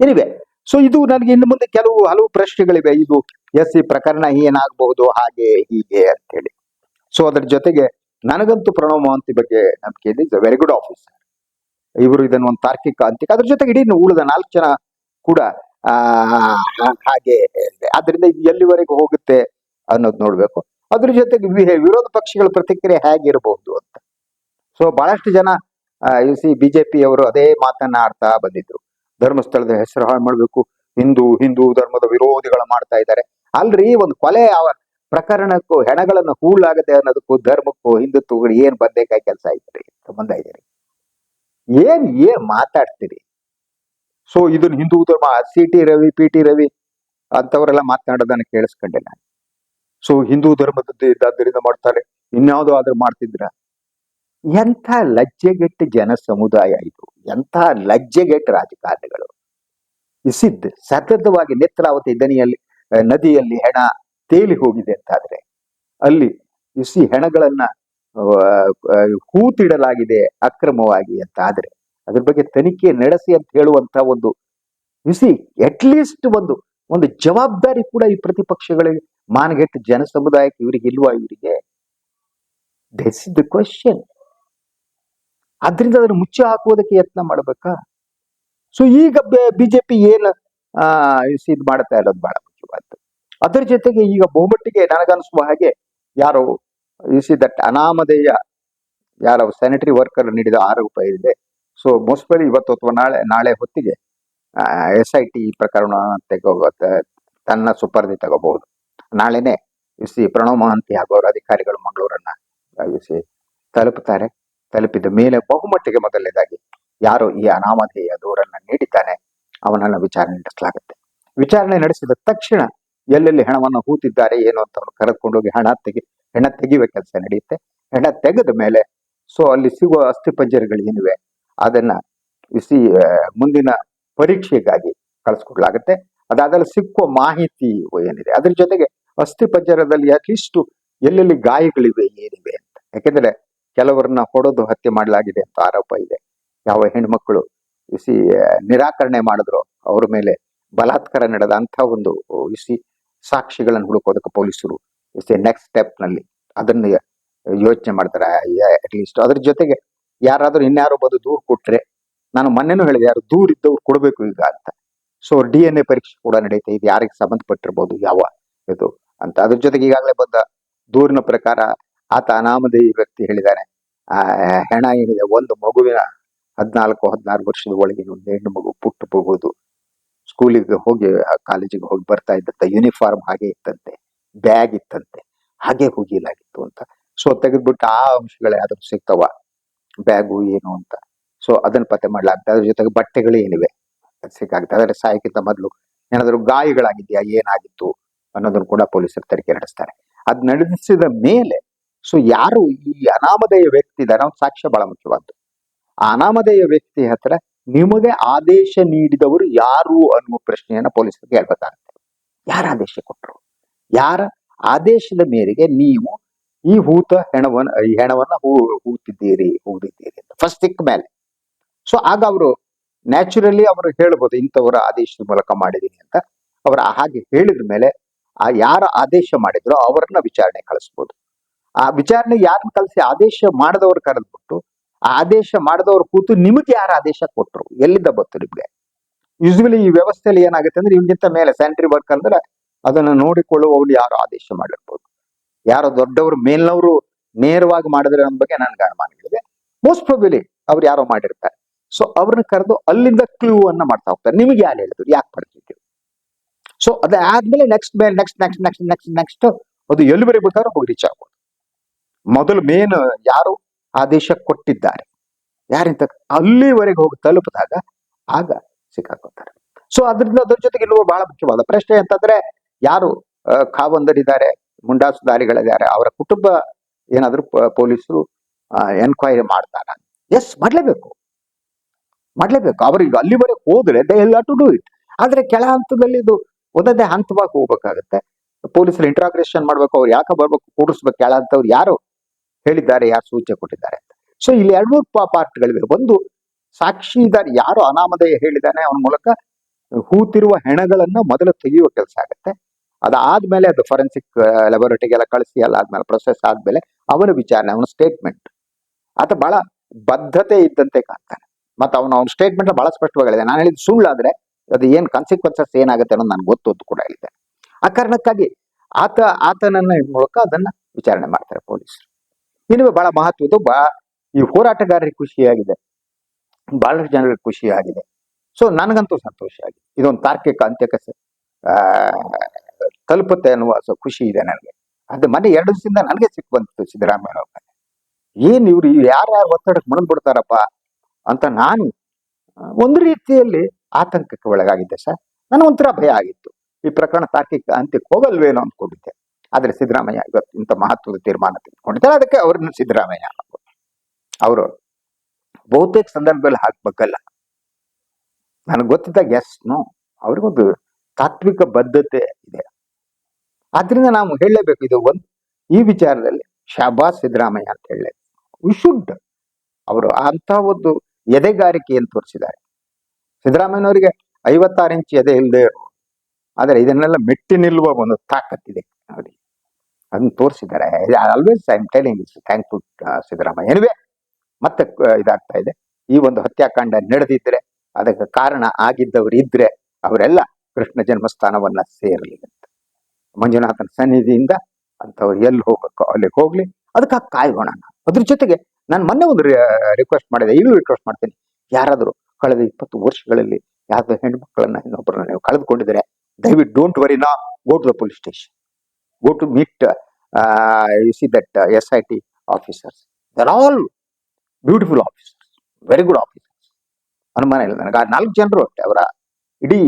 ಎನಿವೆ ಸೊ ಇದು ನನಗೆ ಇನ್ನು ಮುಂದೆ ಕೆಲವು ಹಲವು ಪ್ರಶ್ನೆಗಳಿವೆ. ಇದು ಎಸ್ ಈ ಪ್ರಕರಣ ಏನಾಗಬಹುದು, ಹಾಗೆ ಹೀಗೆ ಅಂತೇಳಿ. ಸೊ ಅದ್ರ ಜೊತೆಗೆ ನನಗಂತೂ ಪ್ರಣವ್ ಮಹಂತಿ ಬಗ್ಗೆ ನಂಬಿಕೆ ಇದೆ. Is a very good officer ಇವರು ಇದನ್ನು ಒಂದು ತಾರ್ಕಿಕ ಅಂತಿಕ ಅದ್ರ ಜೊತೆಗೆ ಇಡೀ ಉಳಿದ ನಾಲ್ಕು ಜನ ಕೂಡ ಹಾಗೆ ಆದ್ರಿಂದ ಇದು ಎಲ್ಲಿವರೆಗೂ ಹೋಗುತ್ತೆ ಅನ್ನೋದು ನೋಡ್ಬೇಕು. ಅದ್ರ ಜೊತೆಗೆ ವಿರೋಧ ಪಕ್ಷಗಳ ಪ್ರತಿಕ್ರಿಯೆ ಹೇಗಿರಬಹುದು ಅಂತ. ಸೊ ಬಹಳಷ್ಟು ಜನ ಯು ಸಿ ಬಿಜೆಪಿ ಅವರು ಅದೇ ಮಾತನ್ನ ಆಡ್ತಾ ಬಂದಿದ್ರು. ಧರ್ಮಸ್ಥಳದ ಹೆಸರು ಹಾಳು ಮಾಡ್ಬೇಕು. ಹಿಂದೂ ಹಿಂದೂ ಧರ್ಮದ ವಿರೋಧಿಗಳು ಮಾಡ್ತಾ ಇದ್ದಾರೆ. ಅಲ್ರಿ, ಒಂದು ಕೊಲೆ ಪ್ರಕರಣಕ್ಕೂ ಹೆಣಗಳನ್ನು ಹೂಳಾಗದೆ ಅನ್ನೋದಕ್ಕೂ ಧರ್ಮಕ್ಕೂ ಹಿಂದುತ್ವಗಳು ಏನ್ ಬಂದೇಕಾಯಿ ಕೆಲಸ ಐತ್ರಿ ಸಂಬಂಧ ಇದೀರಿ? ಏನ್ ಏನ್ ಮಾತಾಡ್ತೀರಿ? ಸೊ ಇದನ್ನ ಹಿಂದೂ ಧರ್ಮ C T Ravi, P T Ravi ಅಂತವರೆಲ್ಲ ಮಾತನಾಡೋದನ್ನ ಕೇಳಿಸ್ಕೊಂಡೆ ನಾನು. ಸೊ ಹಿಂದೂ ಧರ್ಮದ ಇದ್ದಾದ್ದರಿಂದ ಮಾಡ್ತಾರೆ. ಇನ್ಯಾವುದೋ ಆದ್ರೂ ಮಾಡ್ತಿದ್ರ. ಎಂಥ ಲಜ್ಜೆಗೆಟ್ಟ ಜನ ಸಮುದಾಯ ಇದು. ಎಂಥ ಲಜ್ಜೆಗೆಟ್ಟ ರಾಜಕಾರಣಿಗಳು. ಇಸಿದ್ ಸತತವಾಗಿ ನೇತ್ರಾವತಿ ದನಿಯಲ್ಲಿ ನದಿಯಲ್ಲಿ ಹೆಣ ತೇಲಿ ಹೋಗಿದೆ ಅಂತಾದ್ರೆ, ಅಲ್ಲಿ ಇಸಿ ಹೆಣಗಳನ್ನ ಹೂತಿಡಲಾಗಿದೆ ಅಕ್ರಮವಾಗಿ ಅಂತ ಅದ್ರ ಬಗ್ಗೆ ತನಿಖೆ ನಡೆಸಿ ಅಂತ ಹೇಳುವಂತ ಒಂದು ಇಸಿ ಅಟ್ಲೀಸ್ಟ್ ಒಂದು ಒಂದು ಜವಾಬ್ದಾರಿ ಕೂಡ ಈ ಪ್ರತಿಪಕ್ಷಗಳಿಗೆ ಮಾನಗೆಟ್ಟ ಜನ ಸಮುದಾಯಕ್ಕೆ ಇವರಿಗೆ ಇಲ್ವಾ ಇವರಿಗೆ? ದಿಸ್ ಇಸ್ ದ ಕ್ವಶನ್ ಆದ್ರಿಂದ ಅದನ್ನು ಮುಚ್ಚಿ ಹಾಕುವುದಕ್ಕೆ ಯತ್ನ ಮಾಡಬೇಕಾ? ಸೊ ಈಗ ಬಿಜೆಪಿ ಏನು ಇದು ಮಾಡ್ತಾ ಇರೋದು ಬಹಳ ಮುಖ್ಯವಾದ್ದು ಅದರ ಜೊತೆಗೆ ಈಗ ಬಹುಮಟ್ಟಿಗೆ ನನಗನ್ಸುವ ಹಾಗೆ ಯಾರು ಯು ಇಸಿ ದಟ್ ಅನಾಮಧೇಯ ಯಾರೋ ಸ್ಯಾನಿಟರಿ ವರ್ಕರ್ ನೀಡಿದ ಆರೋಪ ಇದೆ. ಸೊ ಮೋಸ್ಟ್ಲಿ ಇವತ್ತು ಅಥವಾ ನಾಳೆ ನಾಳೆ ಹೊತ್ತಿಗೆ ಎಸ್ ಐ ಟಿ ಪ್ರಕರಣ ತೆಗೋ, ತನ್ನ ಸುಪರ್ದಿ ತಗೋಬಹುದು. ನಾಳೆನೆ ಸಿ ಪ್ರಣವ್ ಮಹಂತಿ ಹಾಗೂ ಅವರ ಅಧಿಕಾರಿಗಳು ಮಂಗಳೂರನ್ನ ಸಿ ತಲುಪುತ್ತಾರೆ. ತಲುಪಿದ ಮೇಲೆ ಬಹುಮಟ್ಟಿಗೆ ಮೊದಲನೇದಾಗಿ, ಯಾರು ಈ ಅನಾಮಧೇಯ ದೂರನ್ನ ನೀಡಿದ್ದಾನೆ, ಅವನನ್ನ ವಿಚಾರಣೆ ನಡೆಸಲಾಗುತ್ತೆ. ವಿಚಾರಣೆ ನಡೆಸಿದ ತಕ್ಷಣ ಎಲ್ಲೆಲ್ಲಿ ಹಣವನ್ನು ಹೂತಿದ್ದಾರೆ ಏನು ಅಂತ ಅವ್ರು ಕರೆದುಕೊಂಡೋಗಿ ಹಣ ತೆಗಿ, ಹೆಣ ತೆಗೆಯುವ ಕೆಲಸ ನಡೆಯುತ್ತೆ. ಹೆಣ ತೆಗೆದ ಮೇಲೆ ಸೊ ಅಲ್ಲಿ ಸಿಗುವ ಅಸ್ಥಿಪಂಜರಗಳು ಏನಿವೆ, ಅದನ್ನ ಸಿ ಮುಂದಿನ ಪರೀಕ್ಷೆಗಾಗಿ ಕಳಿಸ್ಕೊಡ್ಲಾಗುತ್ತೆ. ಅದಾದಲ್ಲಿ ಸಿಕ್ಕುವ ಮಾಹಿತಿ ಏನಿದೆ, ಅದ್ರ ಜೊತೆಗೆ ಅಸ್ಥಿಪಂಜರದಲ್ಲಿ ಅಟ್ಲೀಸ್ಟ್ ಎಲ್ಲೆಲ್ಲಿ ಗಾಯಗಳಿವೆ, ಏನಿವೆ ಅಂತ. ಯಾಕೆಂದ್ರೆ ಕೆಲವರನ್ನ ಹೊಡೆದು ಹತ್ಯೆ ಮಾಡಲಾಗಿದೆ ಅಂತ ಆರೋಪ ಇದೆ. ಯಾವ ಹೆಣ್ಮಕ್ಳು ಸಿ ನಿರಾಕರಣೆ ಮಾಡಿದ್ರು ಅವ್ರ ಮೇಲೆ ಬಲಾತ್ಕಾರ ನಡೆದ ಅಂತ ಒಂದು ಇಸಿ ಸಾಕ್ಷಿಗಳನ್ನು ಹುಡುಕೋದಕ್ಕೆ ಪೊಲೀಸರು ಇಸಿ ನೆಕ್ಸ್ಟ್ ಸ್ಟೆಪ್ನಲ್ಲಿ ಅದನ್ನ ಯೋಚನೆ ಮಾಡ್ತಾರೆ. ಅಟ್ಲೀಸ್ಟ್ ಅದ್ರ ಜೊತೆಗೆ ಯಾರಾದ್ರೂ ಇನ್ಯಾರು ಬಂದು ದೂರು ಕೊಟ್ರೆ, ನಾನು ಮೊನ್ನೆನೂ ಹೇಳಿದೆ, ಯಾರು ದೂರ ಇದ್ದವ್ರು ಕೊಡಬೇಕು ಈಗ ಅಂತ. ಸೊ ಡಿ ಎನ್ ಎ ಪರೀಕ್ಷೆ ಕೂಡ ನಡೆಯುತ್ತೆ ಇದು. ಯಾರಿಗೆ ಸಂಬಂಧಪಟ್ಟಿರ್ಬೋದು, ಯಾವ ಇದು ಅಂತ. ಅದ್ರ ಜೊತೆಗೆ ಈಗಾಗಲೇ ಬಂದ ದೂರಿನ ಪ್ರಕಾರ ಆತ ಅನಾಮಧೇಯಿ ವ್ಯಕ್ತಿ ಹೇಳಿದ್ದಾನೆ ಆ, ಹೆಣ ಏನಿದೆ, ಒಂದು ಮಗುವಿನ ಹದಿನಾಲ್ಕು, ಹದಿನಾರು ವರ್ಷದ ಒಳಗಿನ ಒಂದು ಹೆಣ್ಣು ಮಗು ಪುಟ್ಟು ಹೋಗೋದು. ಸ್ಕೂಲಿಗೆ ಹೋಗಿ ಕಾಲೇಜಿಗೆ ಹೋಗಿ ಬರ್ತಾ ಇದ್ದಂತ ಯೂನಿಫಾರ್ಮ್ ಹಾಗೆ ಇತ್ತಂತೆ ಬ್ಯಾಗ್ ಇತ್ತಂತೆ, ಹಾಗೆ ಹೋಗಿಲಾಗಿತ್ತು ಅಂತ. ಸೊ ತೆಗೆದ್ಬಿಟ್ಟು ಆ ಅಂಶಗಳು ಯಾವ್ದಾದ್ರು ಸಿಗ್ತಾವ ಬ್ಯಾಗು ಏನು ಅಂತ. ಸೊ ಅದನ್ನ ಪತ್ತೆ ಮಾಡ್ಲಾಗ್ತದೆ ಅದ್ರ ಜೊತೆಗೆ ಬಟ್ಟೆಗಳು ಏನಿವೆ ಸಿಕ್ಕಾಗುತ್ತೆ. ಅದರ ಸಾಯಕ್ಕಿಂತ ಮೊದಲು ಏನಾದರೂ ಗಾಯಗಳಾಗಿದೆಯಾ, ಏನಾಗಿತ್ತು ಅನ್ನೋದನ್ನು ಕೂಡ ಪೊಲೀಸರು ತನಿಖೆ ನಡೆಸ್ತಾರೆ. ಅದ್ ನಡೆಸಿದ ಮೇಲೆ ಸೊ ಯಾರು ಈ ಅನಾಮಧೇಯ ವ್ಯಕ್ತಿ ಅವ್ನ ಸಾಕ್ಷ್ಯ ಬಹಳ ಮುಖ್ಯವಾದ್ದು. ಆ ಅನಾಮಧೇಯ ವ್ಯಕ್ತಿ ಹತ್ರ ನಿಮಗೆ ಆದೇಶ ನೀಡಿದವರು ಯಾರು ಅನ್ನುವ ಪ್ರಶ್ನೆಯನ್ನ ಪೊಲೀಸರು ಕೇಳ್ಬೇಕಾಗುತ್ತೆ ಯಾರ ಆದೇಶ ಕೊಟ್ಟರು ಯಾರ ಆದೇಶದ ಮೇರೆಗೆ ನೀವು ಈ ಹೂತ ಹೆಣವನ್ನ ಈ ಹೆಣವನ್ನ ಹೂ, ಹೂತಿದ್ದೀರಿ, ಹೂದಿದ್ದೀರಿ ಅಂತ. ಫಸ್ಟ್ ಇಕ್ ಮೇಲೆ. ಸೊ ಆಗ ಅವರು ನ್ಯಾಚುರಲಿ ಅವರು ಹೇಳ್ಬೋದು, ಇಂಥವರ ಆದೇಶದ ಮೂಲಕ ಮಾಡಿದೀನಿ ಅಂತ. ಅವರ ಹಾಗೆ ಹೇಳಿದ ಮೇಲೆ ಆ ಯಾರ ಆದೇಶ ಮಾಡಿದ್ರು ಅವರನ್ನ ವಿಚಾರಣೆ ಕಳಿಸ್ಬೋದು. ಆ ವಿಚಾರಣೆ ಯಾರನ್ನ ಕಳಿಸಿ ಆದೇಶ ಮಾಡದವ್ರು ಕರೆದ್ಬಿಟ್ಟು ಆದೇಶ ಮಾಡಿದವರು ಕೂತು ನಿಮಗೆ ಯಾರು ಆದೇಶ ಕೊಟ್ಟರು ಎಲ್ಲಿದ್ದ ಬತ್ತು ನಿಮ್ಗೆ? ಯೂಸ್ವಲಿ ಈ ವ್ಯವಸ್ಥೆಯಲ್ಲಿ ಏನಾಗುತ್ತೆ ಅಂದ್ರೆ ಇವ್ನಿಗಿಂತ ಮೇಲೆ ಸ್ಯಾನಿಟರಿ ವರ್ಕ್ ಅಂದ್ರೆ ಅದನ್ನ ನೋಡಿಕೊಳ್ಳುವವ್ರು ಯಾರು ಆದೇಶ ಮಾಡಿರ್ಬೋದು. ಯಾರೋ ದೊಡ್ಡವರು, ಮೇಲ್ನವರು ನೇರವಾಗಿ ಮಾಡಿದ್ರೆ ಅನ್ನೋ ಬಗ್ಗೆ ನನ್ಗೆ ಅನುಮಾನಗಳಿದೆ ಮೋಸ್ಟ್ ಪ್ರಾಬಿಲಿ ಅವ್ರು ಯಾರೋ ಮಾಡಿರ್ತಾರೆ. ಸೊ ಅವ್ರನ್ನ ಕರೆದು ಅಲ್ಲಿಂದ ಕ್ಲೂ ಅನ್ನ ಮಾಡ್ತಾ ಹೋಗ್ತಾರೆ. ನಿಮಗೆ ಯಾರು ಹೇಳಿದ್ರು? ಯಾಕೆ ಪಡ್ತಿದ್ದೀವಿ ಸೊ ಅದಾದ್ಮೇಲೆ ನೆಕ್ಸ್ಟ್ ಮೇಲೆ next next next next next ಅದು ಎಲ್ಲಿ ಬರೀಬೇಕಾದ್ರೂ ಹೋಗಿ ರೀಚ್ ಆಗ್ಬೋದು. ಮೊದಲು ಮೇನ್ ಯಾರು? ಆದೇಶ ಕೊಟ್ಟಿದ್ದಾರೆ. ಯಾರಿಂತ ಅಲ್ಲಿವರೆಗೆ ಹೋಗಿ ತಲುಪಿದಾಗ ಆಗ ಸಿಕ್ಕಾಕೋತಾರೆ ಸೊ ಅದರಿಂದ ಅದ್ರ ಜೊತೆಗೆ ಇಲ್ಲುವ ಬಹಳ ಮುಖ್ಯವಾದ ಪ್ರಶ್ನೆ ಅಂತಂದ್ರೆ ಯಾರು ಕಾವಂದರಿದ್ದಾರೆ, ಮುಂಡಾಸುದಾರಿಗಳಿದ್ದಾರೆ, ಅವರ ಕುಟುಂಬ ಏನಾದರೂ ಪೊಲೀಸರು ಎನ್ಕ್ವೈರಿ ಮಾಡ್ತಾರ? ಎಸ್ ಮಾಡ್ಲೇಬೇಕು. ಮಾಡ್ಲೇಬೇಕು. ಅವ್ರಿಗೆ ಅಲ್ಲಿವರೆಗೆ ಹೋದ್ರೆ ದೇ ಎಲ್ಲ ಟು ಡೂ ಇಟ್ ಆದ್ರೆ ಕೆಳ ಹಂತದಲ್ಲಿ ಇದು ಒಂದೊಂದೇ ಹಂತವಾಗಿ ಹೋಗ್ಬೇಕಾಗತ್ತೆ. ಪೊಲೀಸರು ಇಂಟ್ರಾಗ್ರೇಷನ್ ಮಾಡ್ಬೇಕು, ಅವ್ರು ಯಾಕೆ ಬರ್ಬೇಕು, ಕೂಡಿಸ್ಬೇಕು, ಕೆಳ ಹಂತವ್ರು ಯಾರು? ಹೇಳಿದ್ದಾರೆ, ಯಾರು ಸೂಚನೆ ಕೊಟ್ಟಿದ್ದಾರೆ ಸೊ ಇಲ್ಲಿ ಎರಡು ಮೂರು ಪಾರ್ಟ್ಗಳಿವೆ. ಒಂದು ಸಾಕ್ಷಿದಾರ ಯಾರು ಅನಾಮಧೇಯ ಹೇಳಿದಾನೆ ಅವನ ಮೂಲಕ ಹೂತಿರುವ ಹೆಣಗಳನ್ನು ಮೊದಲು ತೆಗೆಯುವ ಕೆಲಸ ಆಗುತ್ತೆ. ಅದಾದ್ಮೇಲೆ ಅದು ಫೊರೆನ್ಸಿಕ್ ಲೆಬೊರೇಟರಿಗೆಲ್ಲ ಕಳಿಸಿ ಎಲ್ಲ ಆದ್ಮೇಲೆ ಪ್ರೊಸೆಸ್ ಆದ್ಮೇಲೆ ಅವನ ವಿಚಾರಣೆ, ಅವನ ಸ್ಟೇಟ್ಮೆಂಟ್ ಆತ ಬಹಳ ಬದ್ಧತೆ ಇದ್ದಂತೆ ಕಾಣ್ತಾನೆ. ಮತ್ತೆ ಅವನ ಅವನ ಸ್ಟೇಟ್ಮೆಂಟ್ ಬಹಳ ಸ್ಪಷ್ಟವಾಗಿದೆ. ನಾನು ಹೇಳಿದ ಸುಳ್ಳಾದ್ರೆ ಅದು ಏನು ಕಾನ್ಸಿಕ್ವೆನ್ಸಸ್ ಏನಾಗುತ್ತೆ ಅನ್ನೋದು ನನಗೆ ಗೊತ್ತು ಕೂಡ ಹೇಳಿದೆ ಆ ಕಾರಣಕ್ಕಾಗಿ ಆತ, ಆತನನ್ನ ಮೂಲಕ ಅದನ್ನ ವಿಚಾರಣೆ ಮಾಡ್ತಾರೆ ಪೊಲೀಸರು. ಇನ್ನು ಬಹಳ ಮಹತ್ವದ್ದು ಬಾ, ಈ ಹೋರಾಟಗಾರರಿಗೆ ಖುಷಿಯಾಗಿದೆ. ಬಹಳಷ್ಟು ಜನರಿಗೆ ಖುಷಿಯಾಗಿದೆ. ಸೊ ನನಗಂತೂ ಸಂತೋಷ ಆಗಿದೆ. ಇದೊಂದು ತಾರ್ಕಿಕ ಅಂತ್ಯಕ್ಕೆ ತಲುಪುತ್ತೆ ಅನ್ನುವ ಸೊ ಖುಷಿ ಇದೆ ನನಗೆ. ಅದು ಮನೆ ಎರಡು ದಿವಸದಿಂದ ನನಗೆ ಸಿಕ್ಕು ಬಂತು ಸಿದ್ದರಾಮಯ್ಯ ಏನ್ ಇವ್ರು ಯಾರ್ಯಾರು ಒತ್ತಡಕ್ಕೆ ಮುಣದ್ಬಿಡ್ತಾರಪ್ಪ ಅಂತ ನಾನು ಒಂದು ರೀತಿಯಲ್ಲಿ ಆತಂಕಕ್ಕೆ ಒಳಗಾಗಿದ್ದೆ ಸರ್. ನನಗೊಂಥರ ಭಯ ಆಗಿತ್ತು. ಈ ಪ್ರಕರಣ ತಾರ್ಕಿಕ ಅಂತ್ಯಕ್ಕೆ ಹೋಗಲ್ವೇನೋ ಅಂದ್ಕೊಂಡಿದ್ದೆ. ಆದ್ರೆ ಸಿದ್ದರಾಮಯ್ಯ ಇವತ್ತು ಇಂಥ ಮಹತ್ವದ ತೀರ್ಮಾನ ತೆಗೆದುಕೊಂಡಿದ್ದಾರೆ. ಅದಕ್ಕೆ ಅವ್ರನ್ನ ಸಿದ್ದರಾಮಯ್ಯ. ಅವರು ಬಹುತೇಕ ಸಂದರ್ಭದಲ್ಲಿ ಹಾಕ್ಬೇಕಲ್ಲ. ನನಗೆ ಗೊತ್ತಿದ್ದಾಗ ಎಸ್ ನೋ ಅವ್ರಿಗೊಂದು ತಾತ್ವಿಕ ಬದ್ಧತೆ ಇದೆ. ಆದ್ರಿಂದ ನಾವು ಹೇಳಲೇಬೇಕು, ಇದು ಒಂದು, ಈ ವಿಚಾರದಲ್ಲಿ ಶಾಬಾಸ್ ಸಿದ್ದರಾಮಯ್ಯ ಅಂತ ವಿ ಶುಡ್ ಅವರು ಅಂತ ಒಂದು ಎದೆಗಾರಿಕೆಯನ್ನು ತೋರಿಸಿದ್ದಾರೆ. ಸಿದ್ದರಾಮಯ್ಯನವರಿಗೆ ಐವತ್ತಾರು ಇಂಚು ಎದೆ ಇಲ್ಲದೆ ಆದರೆ ಇದನ್ನೆಲ್ಲ ಮೆಟ್ಟಿ ನಿಲ್ಲುವ ಒಂದು ತಾಕತ್ತಿದೆ. ನೋಡಿ. ಅದನ್ನ ತೋರಿಸಿದ್ದಾರೆ. Always I am telling is thankful Siddaramaiah. Anyway ಮತ್ತೆ ಇದಾಗ್ತಾ ಇದೆ. ಈ ಒಂದು ಹತ್ಯಾಕಾಂಡ ನಡೆದಿದ್ರೆ, ಅದಕ್ಕೆ ಕಾರಣ ಆಗಿದ್ದವರು ಇದ್ರೆ, ಅವರೆಲ್ಲ ಕೃಷ್ಣ ಜನ್ಮಸ್ಥಾನವನ್ನ ಸೇರಲಿ ಅಂತ. ಮಂಜುನಾಥನ ಸನ್ನಿಧಿಯಿಂದ ಅಂಥವ್ರು ಎಲ್ಲಿ ಹೋಗಬೇಕು, ಅಲ್ಲಿಗೆ ಹೋಗ್ಲಿ. ಅದಕ್ಕೆ ಕಾಯ್ಗೋಣ ನಾವು. ಅದ್ರ ಜೊತೆಗೆ ನಾನು ಮೊನ್ನೆ ಒಂದು ರಿಕ್ವೆಸ್ಟ್ ಮಾಡಿದೆ. ಇಲ್ಲೂ ರಿಕ್ವೆಸ್ಟ್ ಮಾಡ್ತೀನಿ. ಯಾರಾದರೂ ಕಳೆದ ಇಪ್ಪತ್ತು ವರ್ಷಗಳಲ್ಲಿ ಯಾವುದೋ ಹೆಣ್ಮಕ್ಳನ್ನ ಇನ್ನೊಬ್ಬರನ್ನ ನೀವು ಕಳೆದುಕೊಂಡಿದ್ರೆ, ದಯವಿಟ್ಟು ಡೋಂಟ್ ವರಿ ನಾ go to the police station go to meet you see that S I T officers there all beautiful officers very good officers ಅನುಮಾನ ಇಲ್ಲ ನನಗೆ. ಆ ನಾಲ್ಕು ಜನರು ಅಷ್ಟೇ ಅವರ ಇಡೀ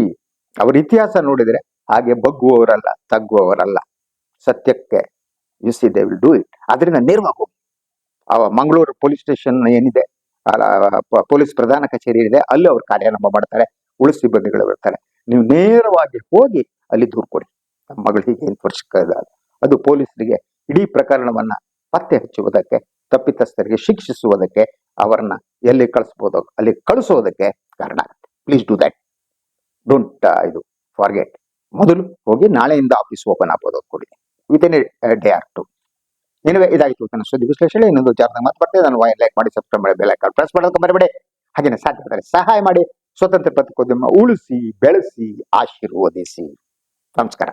ಅವರ ಇತಿಹಾಸ ನೋಡಿದ್ರೆ ಹಾಗೆ ಬಗ್ಗುವವರಲ್ಲ, ತಗ್ಗುವವರಲ್ಲ. ಸತ್ಯಕ್ಕೆ you see they will do it ಅದರಿಂದ ನೇರವಾಗಿ ಹೋಗಿ. ಆ ಮಂಗಳೂರು ಪೊಲೀಸ್ ಸ್ಟೇಷನ್ ಏನಿದೆ ಪೊಲೀಸ್ ಪ್ರಧಾನ ಕಚೇರಿ ಇದೆ ಅಲ್ಲಿ ಅವ್ರು ಕಾರ್ಯಾರಂಭ ಮಾಡ್ತಾರೆ. ಉಳಿಸಿ ಸಿಬ್ಬಂದಿಗಳು ಬರ್ತಾರೆ ನೀವು ನೇರವಾಗಿ ಹೋಗಿ ಅಲ್ಲಿ ದೂರು ಕೊಡಿ. ಮಗಳು ಹೀಗೆ ಅದು ಪೊಲೀಸರಿಗೆ ಇಡೀ ಪ್ರಕರಣವನ್ನ ಪತ್ತೆ ಹಚ್ಚುವುದಕ್ಕೆ, ತಪ್ಪಿತಸ್ಥರಿಗೆ ಶಿಕ್ಷಿಸುವುದಕ್ಕೆ, ಅವರನ್ನ ಎಲ್ಲಿ ಕಳಿಸ್ಬೋದು, ಅಲ್ಲಿ ಕಳಿಸೋದಕ್ಕೆ ಕಾರಣ ಆಗುತ್ತೆ. ಪ್ಲೀಸ್ ಡೂ ದಟ್ ಡೋಂಟ್ ಇದು ಫಾರ್ಗೆಟ್ ಮೊದಲು ಹೋಗಿ ನಾಳೆಯಿಂದ ಆಫೀಸ್ ಓಪನ್ ಆಗ್ಬೋದು ಕೊಡಿ. Within day or two ನಿನಗೆ ಇದಾಗಿತ್ತು ನನ್ನ ಸುದ್ದಿ ವಿಶ್ಲೇಷಣೆ, ಇನ್ನೊಂದು ವಿಚಾರದಾಗ ಮಾತು ಬರ್ತೇನೆ ನಾನು ಲೈಕ್ ಮಾಡಿ ಸಬ್ಸ್ಕ್ರೈಬ್ ಮಾಡಿ ಬೆಲ್ ಪ್ರೆಸ್ ಮಾಡೋದಕ್ಕೆ ಮರಿಬೇಡಿ. ಹಾಗೆಯೇ ಸಾಧ್ಯವಾದರೆ ಸಹಾಯ ಮಾಡಿ. ಸ್ವತಂತ್ರ ಪತ್ರಿಕೋದ್ಯಮ ಉಳಿಸಿ, ಬೆಳೆಸಿ, ಆಶೀರ್ವದಿಸಿ. ನಮಸ್ಕಾರ.